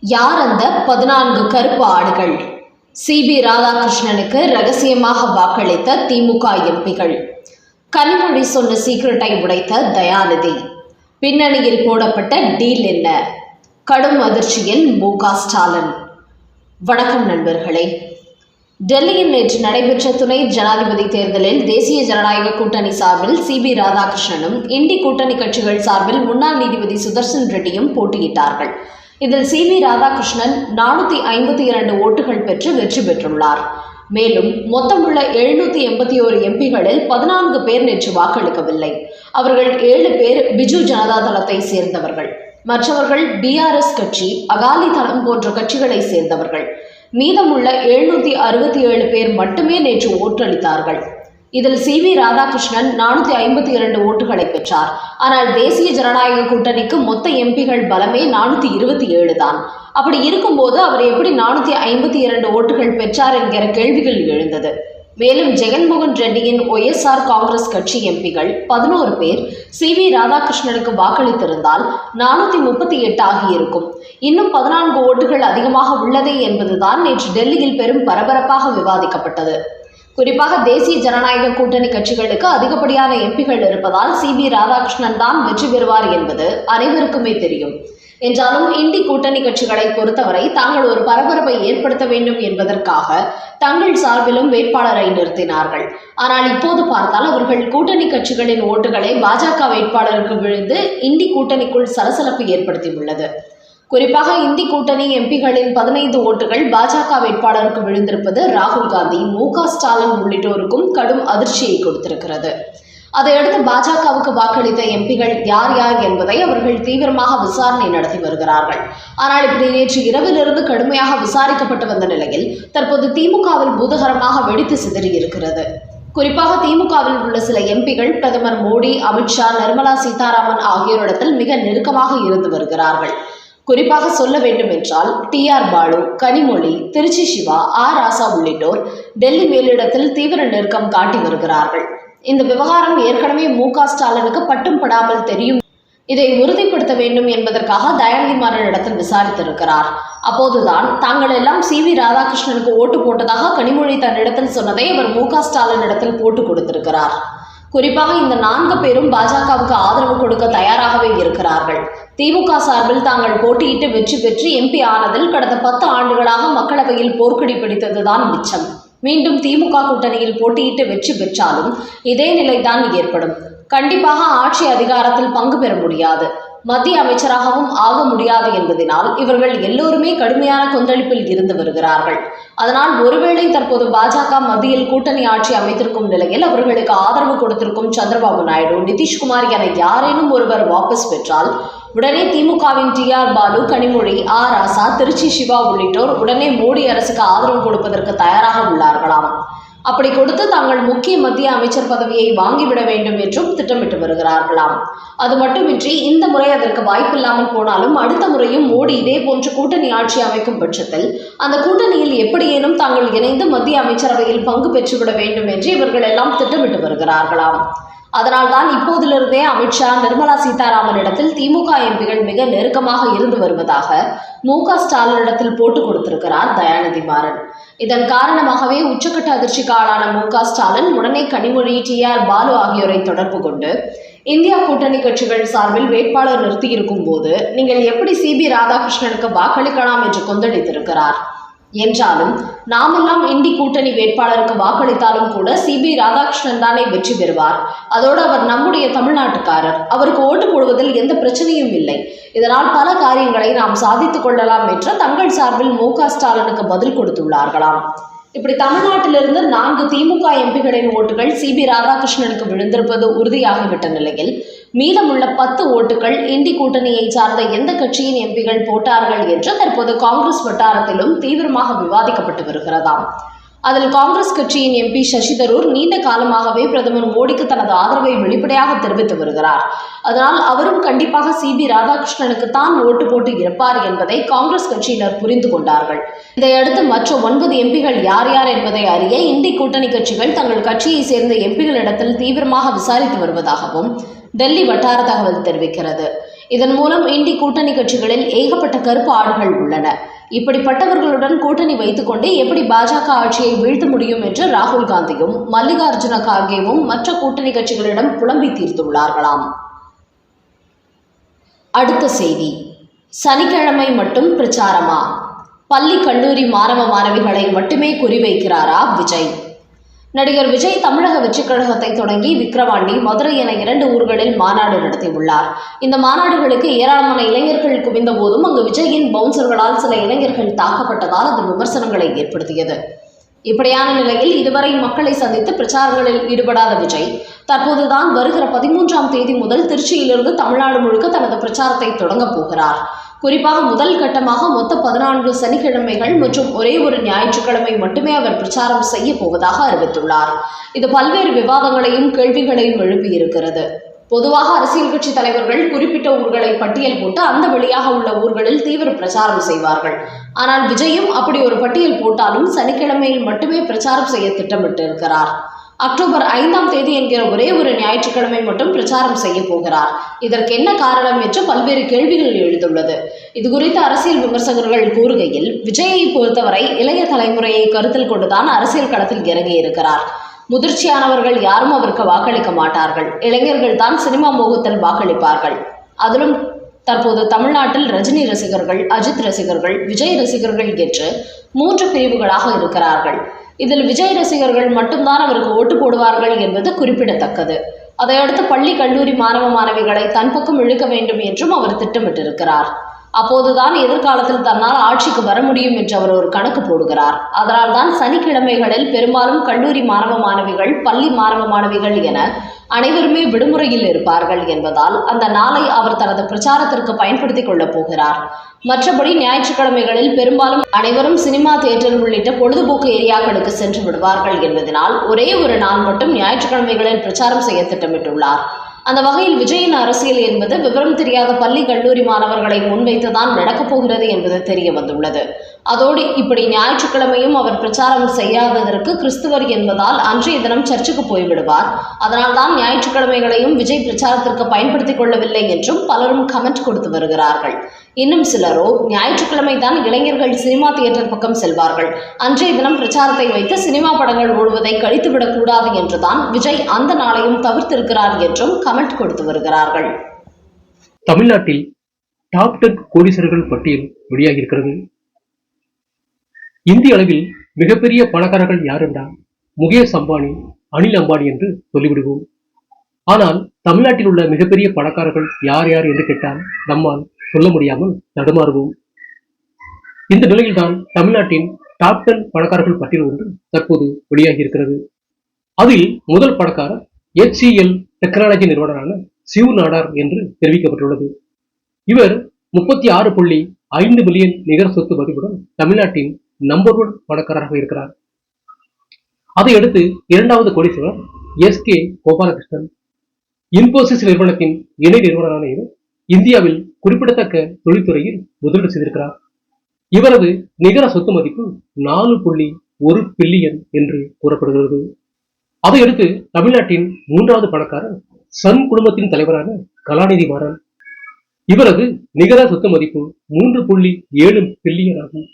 யார் அந்த பதினான்கு கருப்பு ஆடுகள்? சிபி ராதாகிருஷ்ணனுக்கு ரகசியமாக வாக்களித்த திமுக எம்பிகள். கனிமொழி சொன்ன சீக்கிரட்டை உடைத்த தயாநிதி. பின்னணியில் போடப்பட்ட டீல் என்ன? கடும் அதிர்ச்சியில் மு. ஸ்டாலின். வணக்கம் நண்பர்களே. டெல்லியில் நேற்று நடைபெற்ற துணை ஜனாதிபதி தேர்தலில் தேசிய ஜனநாயக கூட்டணி சார்பில் சிபி ராதாகிருஷ்ணனும் இண்டி கூட்டணி கட்சிகள் சார்பில் முன்னாள் நீதிபதி சுதர்சன் ரெட்டியும் போட்டியிட்டார்கள். இதில் சி வி ராதாகிருஷ்ணன் நானூற்றி ஐம்பத்தி இரண்டு ஓட்டுகள் பெற்று வெற்றி பெற்றுள்ளார். மேலும் மொத்தமுள்ள எழுநூத்தி எண்பத்தி ஓரு எம்பிகளில் பதினான்கு பேர் நேற்று வாக்களிக்கவில்லை. அவர்கள் ஏழு பேர் பிஜு ஜனதா தளத்தை சேர்ந்தவர்கள். மற்றவர்கள் பிஆர்எஸ் கட்சி அகாலி தளம் போன்ற கட்சிகளை சேர்ந்தவர்கள். மீதமுள்ள எழுநூத்தி அறுபத்தி ஏழு பேர் மட்டுமே நேற்று ஓட்டளித்தார்கள். இதில் சி வி ராதாகிருஷ்ணன் நானூற்றி ஐம்பத்தி இரண்டு ஓட்டுகளை பெற்றார். ஆனால் தேசிய ஜனநாயக கூட்டணிக்கு மொத்த எம்பிகள் பலமே நானூற்றி இருபத்தி ஏழு தான். அப்படி இருக்கும்போது அவர் எப்படி நானூற்றி ஐம்பத்தி இரண்டு ஓட்டுகள் பெற்றார் என்கிற கேள்விகள் எழுந்தது. மேலும் ஜெகன்மோகன் ரெட்டியின் ஒய்எஸ்ஆர் காங்கிரஸ் கட்சி எம்பிகள் பதினோரு பேர் சி வி ராதாகிருஷ்ணனுக்கு வாக்களித்திருந்தால் நானூற்றி முப்பத்தி எட்டு ஆகியிருக்கும். இன்னும் பதினான்கு ஓட்டுகள் அதிகமாக உள்ளதே என்பதுதான் நேற்று டெல்லியில் பெரும் பரபரப்பாக விவாதிக்கப்பட்டது. குறிப்பாக தேசிய ஜனநாயக கூட்டணி கட்சிகளுக்கு அதிகப்படியான எம்பிகள் இருப்பதால் சி பி ராதாகிருஷ்ணன் தான் வெற்றி பெறுவார் என்பது அனைவருக்குமே தெரியும். என்றாலும் இந்தி கூட்டணி கட்சிகளை பொறுத்தவரை தாங்கள் ஒரு பரபரப்பை ஏற்படுத்த வேண்டும் என்பதற்காக தங்கள் சார்பிலும் வேட்பாளரை நிறுத்தினார்கள். ஆனால் இப்போது பார்த்தால் அவர்கள் கூட்டணி கட்சிகளின் ஓட்டுகளை பாஜக வேட்பாளருக்கு விழுந்து இந்தி கூட்டணிக்குள் சலசலப்பு ஏற்படுத்தியுள்ளது. குறிப்பாக இந்தி கூட்டணி எம்பிகளின் பதினைந்து ஓட்டுகள் பாஜக வேட்பாளருக்கு விழுந்திருப்பது ராகுல் காந்தி மு ஸ்டாலின் உள்ளிட்டோருக்கும் கடும் அதிர்ச்சியை கொடுத்திருக்கிறது. அதையடுத்து பாஜகவுக்கு வாக்களித்த எம்பிகள் யார் யார் என்பதை அவர்கள் தீவிரமாக விசாரணை நடத்தி வருகிறார்கள். ஆனால் இப்படி நேற்று இரவிலிருந்து கடுமையாக விசாரிக்கப்பட்டு வந்த நிலையில் தற்போது திமுகவில் பூதகரமாக வெடித்து சிதறியிருக்கிறது. குறிப்பாக திமுகவில் உள்ள சில எம்பிகள் பிரதமர் மோடி அமித்ஷா நிர்மலா சீதாராமன் ஆகியோரிடத்தில் மிக நெருக்கமாக இருந்து வருகிறார்கள். குறிப்பாக சொல்ல வேண்டும் என்றால் T R Baalu Kanimozhi Tiruchi Siva R Raja உள்ளிட்டோர் டெல்லி மேலிடத்தில் தீவிர நெருக்கம் காட்டி வருகிறார்கள். இந்த விவகாரம் ஏற்கனவே மு. க. ஸ்டாலினுக்கு பட்டும் படாமல் தெரியும். இதை உறுதிப்படுத்த வேண்டும் என்பதற்காக தயாநிதி மாறனிடத்தில் விசாரித்திருக்கிறார். அப்போதுதான் தாங்கள் எல்லாம் சி. வி. ராதாகிருஷ்ணனுக்கு ஓட்டு போட்டதாக கனிமொழி தன்னிடத்தில் சொன்னதை அவர் மு. க. ஸ்டாலினிடத்தில் போட்டு கொடுத்திருக்கிறார். குறிப்பாக இந்த நான்கு பேரும் பாஜகவுக்கு ஆதரவு கொடுக்க தயாராகவே இருக்கிறார்கள். திமுக சார்பில் தாங்கள் போட்டியிட்டு வெற்றி பெற்று எம்பி ஆனதில் கடந்த பத்து ஆண்டுகளாக மக்களவையில் போர்க்கடி பிடித்ததுதான் மிச்சம். மீண்டும் திமுக கூட்டணியில் போட்டியிட்டு வெற்றி பெற்றாலும் இதே நிலைதான் ஏற்படும். கண்டிப்பாக ஆட்சி அதிகாரத்தில் பங்கு பெற முடியாது. மத்திய அமைச்சராகவும் ஆக முடியாது என்பதனால் இவர்கள் எல்லோருமே கடுமையான கொந்தளிப்பில் இருந்து வருகிறார்கள். அதனால் ஒருவேளை தற்போது பாஜக மத்தியில் கூட்டணி ஆட்சி அமைத்திருக்கும் நிலையில் அவர்களுக்கு ஆதரவு கொடுத்திருக்கும் சந்திரபாபு நாயுடு நிதிஷ்குமார் என யாரேனும் ஒருவர் வாபஸ் பெற்றால் உடனே திமுகவின் T R Baalu Kanimozhi R Raja Tiruchi Siva உள்ளிட்டோர் உடனே மோடி அரசுக்கு ஆதரவு கொடுப்பதற்கு தயாராக உள்ளார்களாம். அப்படி கொடுத்து தாங்கள் முக்கிய மத்திய அமைச்சர் பதவியை வாங்கிவிட வேண்டும் என்றும் திட்டமிட்டு வருகிறார்களாம். அது மட்டுமின்றி இந்த முறை அதற்கு வாய்ப்பில்லாமல் போனாலும் அடுத்த முறையும் மோடி இதே போன்ற கூட்டணி ஆட்சி அமைக்கும் பட்சத்தில் அந்த கூட்டணியில் எப்படியேனும் தாங்கள் இணைந்து மத்திய அமைச்சரவையில் பங்கு பெற்றுவிட வேண்டும் என்று இவர்கள் எல்லாம் திட்டமிட்டு வருகிறார்களாம். அதனால்தான் இப்போதிலிருந்தே அமித்ஷா நிர்மலா சீதாராமனிடத்தில் திமுக எம்பிகள் மிக நெருக்கமாக இருந்து வருவதாக மு க ஸ்டாலினிடத்தில் போட்டு கொடுத்திருக்கிறார் தயாநிதி மாறன். இதன் காரணமாகவே உச்சக்கட்ட அதிர்ச்சிக்கு ஆளான மு க ஸ்டாலின் உடனே கனிமொழி டி ஆர் பாலு ஆகியோரை தொடர்பு கொண்டு இந்தியா கூட்டணி கட்சிகள் சார்பில் வேட்பாளர் நிறுத்தியிருக்கும் போது நீங்கள் எப்படி சிபி ராதாகிருஷ்ணனுக்கு வாக்களிக்கலாம் என்று கொந்தளித்திருக்கிறார். என்றாலும் நாமெல்லாம் இந்தி கூட்டணி வேட்பாளருக்கு வாக்களித்தாலும் கூட சிபி ராதாகிருஷ்ணன் தானே வெற்றி பெறுவார். அதோடு அவர் நம்முடைய தமிழ்நாட்டுக்காரர். அவருக்கு ஓட்டு போடுவதில் எந்த பிரச்சனையும் இல்லை. இதனால் பல காரியங்களை நாம் சாதித்துக் கொள்ளலாம் என்று தங்கள் சார்பில் மு க ஸ்டாலினுக்கு பதில் கொடுத்துள்ளார்களாம். இப்படி தமிழ்நாட்டிலிருந்து நான்கு திமுக எம்பிகளின் ஓட்டுகள் சிபி ராதாகிருஷ்ணனுக்கு விழுந்திருப்பது உறுதியாகிவிட்ட நிலையில் மீதமுள்ள பத்து ஓட்டுகள் இந்தி கூட்டணியை சார்ந்த எந்த கட்சியின் எம்பிகள் போட்டார்கள் என்று தற்போது காங்கிரஸ் வட்டாரத்திலும் தீவிரமாக விவாதிக்கப்பட்டு வருகிறதாம். அதில் காங்கிரஸ் கட்சியின் எம்பி சசி தரூர் நீண்ட காலமாகவே பிரதமர் மோடிக்கு தனது ஆதரவை வெளிப்படையாக தெரிவித்து வருகிறார். அதனால் அவரும் கண்டிப்பாக சிபி ராதாகிருஷ்ணனுக்கு தான் ஓட்டு போட்டு இருப்பார் என்பதை காங்கிரஸ் கட்சியினர் புரிந்து கொண்டார்கள். இதையடுத்து மற்ற ஒன்பது எம்பிகள் யார் யார் என்பதை அறிய இந்தி கூட்டணி கட்சிகள் தங்கள் கட்சியை சேர்ந்த எம்பிகளிடத்தில் தீவிரமாக விசாரித்து வருவதாகவும் டெல்லி வட்டார தகவல் தெரிவிக்கிறது. இதன் மூலம் இந்தி கூட்டணி கட்சிகளில் ஏகப்பட்ட கருப்பு ஆடுகள் உள்ளன. இப்படிப்பட்டவர்களுடன் கூட்டணி வைத்துக்கொண்டு எப்படி பாஜக ஆட்சியை வீழ்த்த முடியும் என்று ராகுல் காந்தியும் மல்லிகார்ஜுன கார்கேவும் மற்ற கூட்டணி கட்சிகளிடம் புலம்பி தீர்த்துள்ளார்களாம். அடுத்த செய்தி. சனிக்கிழமை மட்டும் பிரச்சாரமா? பள்ளி கல்லூரி மாணவ மாணவிகளை மட்டுமே குறிவைக்கிறாரா விஜய்? நடிகர் விஜய் தமிழக வெற்றிக் கழகத்தை தொடங்கி விக்கிரவாண்டி மதுரை என இரண்டு ஊர்களில் மாநாடு நடத்தியுள்ளார். இந்த மாநாடுகளுக்கு ஏராளமான இளைஞர்கள் குவிந்த போதும் அங்கு விஜயின் பவுன்சர்களால் சில இளைஞர்கள் தாக்கப்பட்டதால் அது விமர்சனங்களை ஏற்படுத்தியது. இப்படியான நிலையில் இதுவரை மக்களை சந்தித்து பிரச்சாரங்களில் ஈடுபடாத விஜய் தற்போதுதான் வருகிற பதிமூன்றாம் தேதி முதல் திருச்சியிலிருந்து தமிழ்நாடு முழுக்க தனது பிரச்சாரத்தை தொடங்கப் போகிறார். குறிப்பாக முதல் கட்டமாக மொத்த பதினான்கு சனிக்கிழமைகள் மற்றும் ஒரே ஒரு ஞாயிற்றுக்கிழமை மட்டுமே அவர் பிரச்சாரம் செய்ய போவதாக அறிவித்துள்ளார். இது பல்வேறு விவாதங்களையும் கேள்விகளையும் எழுப்பியிருக்கிறது பொதுவாக அரசியல் கட்சி தலைவர்கள் குறிப்பிட்ட ஊர்களை பட்டியல் போட்டு அந்த வழியாக உள்ள ஊர்களில் தீவிர பிரச்சாரம் செய்வார்கள். ஆனால் விஜயும் அப்படி ஒரு பட்டியல் போட்டாலும் சனிக்கிழமையில் மட்டுமே பிரச்சாரம் செய்ய திட்டமிட்டிருக்கிறார். அக்டோபர் ஐந்தாம் தேதி என்கிற ஒரே ஒரு ஞாயிற்றுக்கிழமை மட்டும் பிரச்சாரம் செய்ய போகிறார். இதற்கு என்ன காரணம் என்று பல்வேறு கேள்விகள் எழுந்துள்ளது. இது குறித்து அரசியல் விமர்சகர்கள் கூறுகையில் விஜயை பொறுத்தவரை இளைய தலைமுறையை கருத்தில் கொண்டுதான் அரசியல் களத்தில் இறங்கி இருக்கிறார். முதிர்ச்சியானவர்கள் யாரும் அவருக்கு வாக்களிக்க மாட்டார்கள். இளைஞர்கள் தான் சினிமா மோகத்தில் வாக்களிப்பார்கள். அதிலும் தற்போது தமிழ்நாட்டில் ரஜினி ரசிகர்கள் அஜித் ரசிகர்கள் விஜய் ரசிகர்கள் என்று மூன்று பிரிவுகளாக இருக்கிறார்கள். இதில் விஜய் ரசிகர்கள் மட்டும்தான் அவருக்கு ஓட்டு போடுவார்கள் என்பது குறிப்பிடத்தக்கது. அதையடுத்து பள்ளி கல்லூரி மாணவ மாணவிகளை தன் பக்கம் இழுக்க வேண்டும் என்றும் அவர் திட்டமிட்டிருக்கிறார். அப்போதுதான் எதிர்காலத்தில் தன்னால் ஆட்சிக்கு வர முடியும் என்று அவர் ஒரு கணக்கு போடுகிறார். அதனால் தான் சனிக்கிழமைகளில் பெரும்பாலும் கல்லூரி மாணவ மாணவிகள் பள்ளி மாணவ மாணவிகள் என அனைவருமே விடுமுறையில் இருப்பார்கள் என்பதால் அந்த நாளை அவர் தனது பிரச்சாரத்திற்கு பயன்படுத்திக் கொள்ளப் போகிறார். மற்றபடி ஞாயிற்றுக்கிழமைகளில் பெரும்பாலும் அனைவரும் சினிமா தியேட்டர் உள்ளிட்ட பொழுதுபோக்கு ஏரியாக்களுக்கு சென்று விடுவார்கள் என்பதனால் ஒரே ஒரு நாள் மட்டும் ஞாயிற்றுக்கிழமைகளில் பிரச்சாரம் செய்ய திட்டமிட்டுள்ளார். அந்த வகையில் விஜயின் அரசியல் என்பது விவரம் தெரியாத பள்ளி கல்லூரி மாணவர்களை முன்வைத்துதான் நடக்கப் போகிறது என்பது தெரிய வந்துள்ளது. அதோடு இப்படி ஞாயிற்றுக்கிழமையும் அவர் பிரச்சாரம் செய்யாததற்கு கிறிஸ்துவர் என்பதால் அன்றைய தினம் சர்ச்சுக்கு போய்விடுவார். அதனால் தான் ஞாயிற்றுக்கிழமைகளையும் விஜய் பிரச்சாரத்திற்கு பயன்படுத்திக் கொள்ளவில்லை என்றும் பலரும் கமெண்ட் கொடுத்து வருகிறார்கள். இன்னும் சிலரோ ஞாயிற்றுக்கிழமை தான் இளைஞர்கள் சினிமா தியேட்டர் பக்கம் செல்வார்கள். அன்றைய தினம் பிரச்சாரத்தை வைத்து சினிமா படங்கள் ஓடுவதை கழித்துவிடக் கூடாது என்றுதான் விஜய் அந்த நாளையும் தவிர்த்திருக்கிறார் என்றும் கமெண்ட் கொடுத்து வருகிறார்கள். தமிழ்நாட்டில் டாப் டென் கோடீஸ்வரர்கள் பட்டியல் வெளியாகியிருக்கிறது. இந்திய அளவில் மிகப்பெரிய பணக்காரர்கள் யார் என்றால் முகேஷ் அம்பானி அனில் அம்பானி என்று சொல்லிவிடுவோம். ஆனால் தமிழ்நாட்டில் உள்ள மிகப்பெரிய பணக்காரர்கள் யார் யார் என்று கேட்டால் நம்மால் சொல்ல முடியாமல் தடுமாறுவோம். இந்த நிலையில்தான் தமிழ்நாட்டின் டாப் டென் பணக்காரர்கள் பட்டியல் ஒன்று தற்போது வெளியாகியிருக்கிறது அதில் முதல் பணக்காரர் எச்சிஎல் டெக்னாலஜி நிறுவனரான சிவ் நாடார் என்று தெரிவிக்கப்பட்டுள்ளது. இவர் முப்பத்தி ஆறு புள்ளி ஐந்து மில்லியன் நிகர சொத்து மதிப்புடன் தமிழ்நாட்டின் நம்பர் ஒன் பணக்காரராக இருக்கிறார். அதையடுத்து இரண்டாவது கோடீஸ்வரர் எஸ் கே கோபாலகிருஷ்ணன் இன்போசிஸ் நிறுவனத்தின் இணை நிறுவனரான இவர் இந்தியாவில் குறிப்பிடத்தக்க தொழில்துறையில் முதலீடு செய்திருக்கிறார். இவரது நிகர சொத்து மதிப்பு நாலு புள்ளி ஒரு பில்லியன் என்று கூறப்படுகிறது. அதையடுத்து தமிழ்நாட்டின் மூன்றாவது பணக்காரர் சன் குடும்பத்தின் தலைவரான கலாநிதி மாறன். இவரது நிகர சொத்து மதிப்பு மூன்று புள்ளி ஏழு பில்லியன் ஆகும்.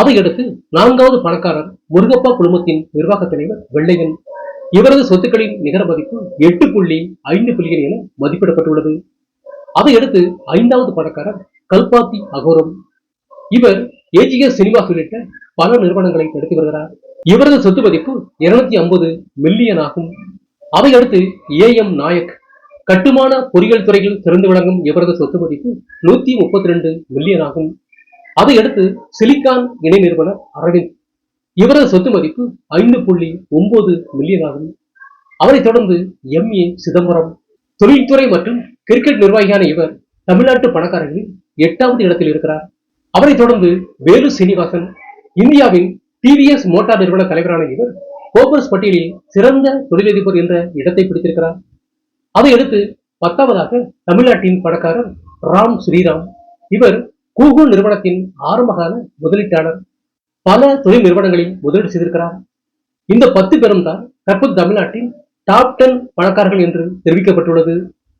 அதையடுத்து நான்காவது பணக்காரர் முருகப்பா குழுமத்தின் நிர்வாக தலைவர் வெள்ளையன். இவரது சொத்துக்களின் நிகர மதிப்பு எட்டு புள்ளி ஐந்து பில்லியன் என மதிப்பிடப்பட்டுள்ளது. அதை அடுத்து ஐந்தாவது பணக்காரர் கல்பாத்தி அகோரம். இவர் ஏஜிஎஸ் சினிமாஸ் உள்ளிட்ட பல நிறுவனங்களை நடத்தி வருகிறார். இவரது சொத்து மதிப்பு இருநூத்தி ஐம்பது மில்லியன் ஆகும். அதையடுத்து ஏ எம் நாயக் கட்டுமான பொறியியல் துறையில் சிறந்து விளங்கும் இவரது சொத்து மதிப்பு நூத்தி முப்பத்தி ரெண்டு மில்லியன் ஆகும். அதையடுத்து சிலிகான் இணை நிறுவனர் அரவிந்த் இவரது சொத்து மதிப்பு ஐந்து புள்ளி ஒன்பது மில்லியன் ஆகும். அவரைத் தொடர்ந்து எம் ஏ சிதம்பரம் தொழில்துறை மற்றும் கிரிக்கெட் நிர்வாகியான இவர் தமிழ்நாட்டு பணக்காரர்களில் எட்டாவது இடத்தில் இருக்கிறார். அவரை தொடர்ந்து வேலு சீனிவாசன் இந்தியாவின் டிவிஎஸ் மோட்டார் நிறுவன தலைவரான இவர் கோபர்ஸ் பட்டியலில் சிறந்த தொழிலதிபர் என்ற இடத்தை பிடித்திருக்கிறார். அதையடுத்து பத்தாவதாக தமிழ்நாட்டின் பணக்காரர் ராம் ஸ்ரீராம். இவர் கூகுள் நிறுவனத்தின் ஆரம்பகால முதலீட்டாளர். பல தொழில் நிறுவனங்களில் முதலீடு செய்திருக்கிறார். இந்த பத்து பேரும் தான் தற்போது தமிழ்நாட்டின் டாப் டென் பணக்காரர்கள் என்று தெரிவிக்கப்பட்டுள்ளது.